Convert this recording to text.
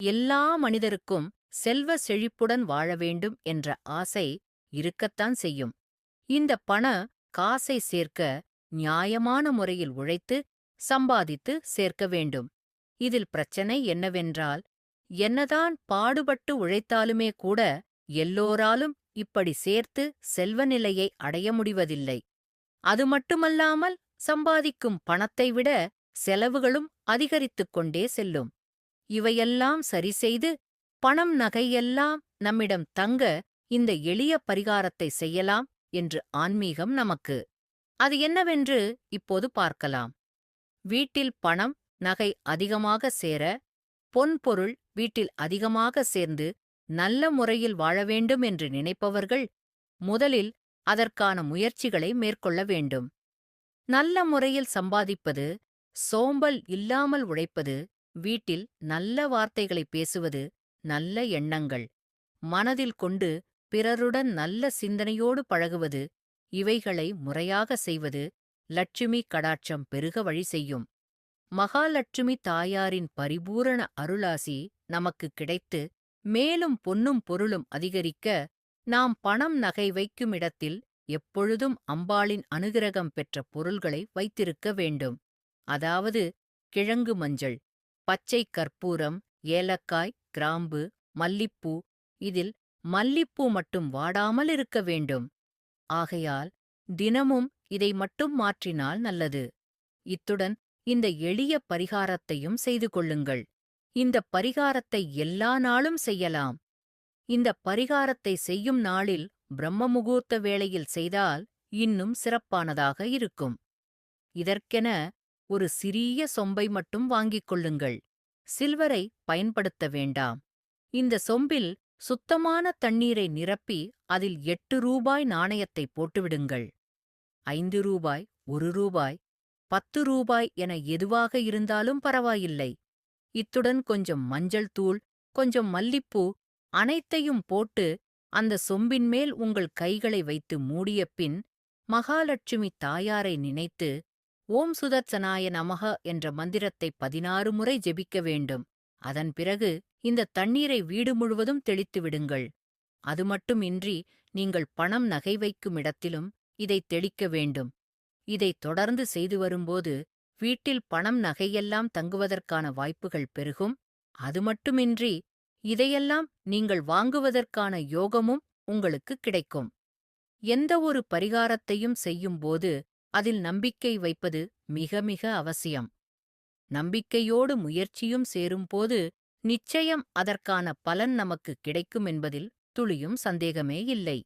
எல்லா மனிதருக்கும் செல்வ செழிப்புடன் வாழ வேண்டும் என்ற ஆசை இருக்கத்தான் செய்யும். இந்த பண காசை சேர்க்க நியாயமான முறையில் உழைத்து சம்பாதித்து சேர்க்க வேண்டும். இதில் பிரச்சனை என்னவென்றால் என்னதான் பாடுபட்டு உழைத்தாலுமே கூட எல்லோராலும் இப்படி சேர்த்து செல்வ நிலையை அடைய முடிவதில்லை. அது மட்டுமல்லாமல் சம்பாதிக்கும் பணத்தை விட செலவுகளும் அதிகரித்துக் கொண்டே செல்லும். இவையெல்லாம் சரிசெய்து பணம் நகையெல்லாம் நம்மிடம் தங்க இந்த எளிய பரிகாரத்தை செய்யலாம் என்று ஆன்மீகம் நமக்கு. அது என்னவென்று இப்போது பார்க்கலாம். வீட்டில் பணம் நகை அதிகமாக சேர பொன்பொருள் வீட்டில் அதிகமாக சேர்ந்து நல்ல முறையில் வாழ வேண்டும் என்று நினைப்பவர்கள் முதலில் அதற்கான முயற்சிகளை மேற்கொள்ள வேண்டும். நல்ல முறையில் சம்பாதிப்பது சோம்பல் இல்லாமல் உழைப்பது வீட்டில் நல்ல வார்த்தைகளை பேசுவது நல்ல எண்ணங்கள். மனதில் கொண்டு பிறருடன் நல்ல சிந்தனையோடு பழகுவது இவைகளை முறையாக செய்வது லட்சுமி கடாட்சம் பெருக வழி செய்யும். மகாலட்சுமி தாயாரின் பரிபூரண அருளாசி நமக்கு கிடைத்து மேலும் பொன்னும் பொருளும் அதிகரிக்க நாம் பணம் நகை வைக்கும் இடத்தில் எப்பொழுதும் அம்பாளின் அனுகிரகம் பெற்ற பொருள்களை வைத்திருக்க வேண்டும். அதாவது கிழங்கு மஞ்சள் பச்சை கற்பூரம் ஏலக்காய் கிராம்பு மல்லிப்பூ. இதில் மல்லிப்பூ மட்டும் வாடாமல் இருக்க வேண்டும். ஆகையால் தினமும் இதை மட்டும் மாற்றினால் நல்லது. இத்துடன் இந்த எளிய பரிகாரத்தையும் செய்து கொள்ளுங்கள். இந்த பரிகாரத்தை எல்லா நாளும் செய்யலாம். இந்த பரிகாரத்தை செய்யும் நாளில் பிரம்ம முகூர்த்த வேளையில் செய்தால் இன்னும் சிறப்பானதாக இருக்கும். இதற்கென ஒரு சிறிய சொம்பை மட்டும் வாங்கிக் கொள்ளுங்கள். சில்வரை பயன்படுத்த வேண்டாம். இந்த சொம்பில் சுத்தமான தண்ணீரை நிரப்பி அதில் எட்டு ரூபாய் நாணயத்தை போட்டுவிடுங்கள். ஐந்து ரூபாய் ஒரு ரூபாய் பத்து ரூபாய் என எதுவாக இருந்தாலும் பரவாயில்லை. இத்துடன் கொஞ்சம் மஞ்சள் தூள் கொஞ்சம் மல்லிப்பூ அனைத்தையும் போட்டு அந்த சொம்பின் மேல் உங்கள் கைகளை வைத்து மூடிய பின் மகாலட்சுமி தாயாரை நினைத்து ஓம் சுதர்சனாய நமக என்ற மந்திரத்தை பதினாறு முறை ஜெபிக்க வேண்டும். அதன் பிறகு இந்த தண்ணீரை வீடு முழுவதும் தெளித்து விடுங்கள். அது மட்டுமின்றி நீங்கள் பணம் நகை வைக்கும் இடத்திலும் இதை தெளிக்க வேண்டும். இதை தொடர்ந்து செய்து வரும்போது வீட்டில் பணம் நகையெல்லாம் தங்குவதற்கான வாய்ப்புகள் பெருகும். அது மட்டுமின்றி இதையெல்லாம் நீங்கள் வாங்குவதற்கான யோகமும் உங்களுக்கு கிடைக்கும். எந்த ஒரு பரிகாரத்தையும் செய்யும்போது அதில் நம்பிக்கை வைப்பது மிக மிக அவசியம். நம்பிக்கையோடு முயற்சியும் சேரும்போது நிச்சயம் அதற்கான பலன் நமக்கு கிடைக்கும் என்பதில் துளியும் சந்தேகமே இல்லை.